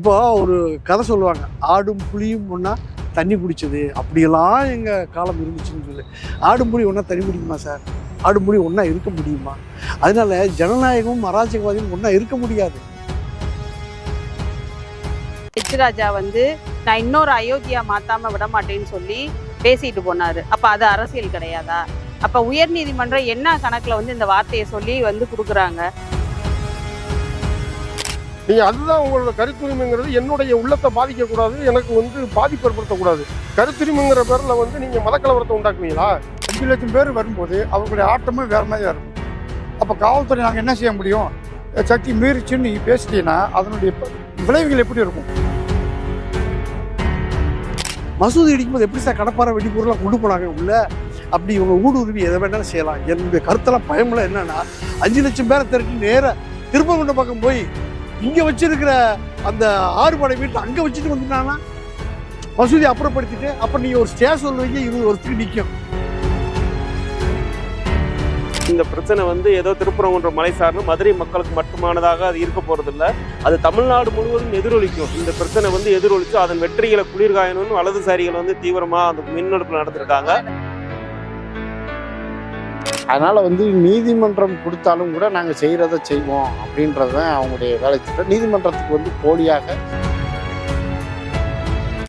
இப்போ ஒரு கதை சொல்லுவாங்க ஆடும் புலியும் ஒன்றா தண்ணி குடிச்சது. அப்படியெல்லாம் எங்கள் காலம் இருந்துச்சுன்னு சொல்லி. ஆடும் புளி ஒன்றா தண்ணி குடிக்குமா சார்? ஆடும் புளி ஒன்றா இருக்க முடியுமா? அதனால ஜனநாயகமும் அராஜகவாதியும் ஒன்றா இருக்க முடியாது. ஹெச் ராஜா வந்து நான் இன்னொரு அயோத்தியா மாத்தாம விட மாட்டேன்னு சொல்லி பேசிட்டு போனாரு. அப்ப அது அரசியல் கிடையாதா? அப்ப உயர்நீதிமன்றம் என்ன கணக்குல வந்து இந்த வார்த்தையை சொல்லி வந்து கொடுக்குறாங்க? நீங்க அதுதான் உங்களோட கருத்துரிமைங்கிறது என்னுடைய உள்ளத்தை பாதிக்கக்கூடாது எனக்கு வந்து பாதிப்பு ஏற்படுத்தக்கூடாது. கருத்துரிமைங்கிற பேர்ல வந்து நீங்க மதக்கலவரத்தை உண்டாக்குவீங்களா? அஞ்சு லட்சம் பேர் வரும்போது அவர்களுடைய ஆட்டமும் வேற மாதிரியா இருக்கும். அப்போ காவல்துறை நாங்கள் என்ன செய்ய முடியும்? சக்தி மீறிச்சுன்னு நீங்கள் பேசிட்டீங்கன்னா அதனுடைய ப- விளைவுகள் எப்படி இருக்கும்? மசூதி இடிக்கும்போது எப்படி சார் கடப்பாறை வெடிப்பொருளாக கொண்டு போனாங்க உள்ள? அப்படி இவங்க ஊடுருவி எதை வேணாலும் செய்யலாம். என்னுடைய கருத்தெல்லாம் பயமில்ல என்னன்னா அஞ்சு லட்சம் பேரை திரட்டி நேர திருப்பங்குண்ட பக்கம் போய் இங்க வச்சிருக்கிற அந்த ஆறுபடை வீட்டு அங்க வச்சுட்டு வந்துட்டாங்கன்னா மசூதி அப்புறப்படுத்திட்டு அப்ப நீ ஒரு ஸ்டே சொல்லுவீங்க இருபது வருஷத்துக்கு நிற்கும் இந்த பிரச்சனை வந்து ஏதோ திருப்பரங்குன்ற மலை சார்ந்து மதுரை மக்களுக்கு மட்டுமானதாக அது இருக்க போறதில்ல. அது தமிழ்நாடு முழுவதும் எதிரொலிக்கும். இந்த பிரச்சனை வந்து எதிரொலிச்சு அதன் வெற்றிகளை குளிர்காயணும்னு வலதுசாரிகள் வந்து தீவிரமா அந்த மின்னெடுப்பு நடத்திருக்காங்க. அதனால் வந்து நீதிமன்றம் கொடுத்தாலும் கூட நாங்கள் செய்கிறத செய்வோம் அப்படின்றது தான் அவங்களுடைய வேலை திட்டம் நீதிமன்றத்துக்கு வந்து போலியாக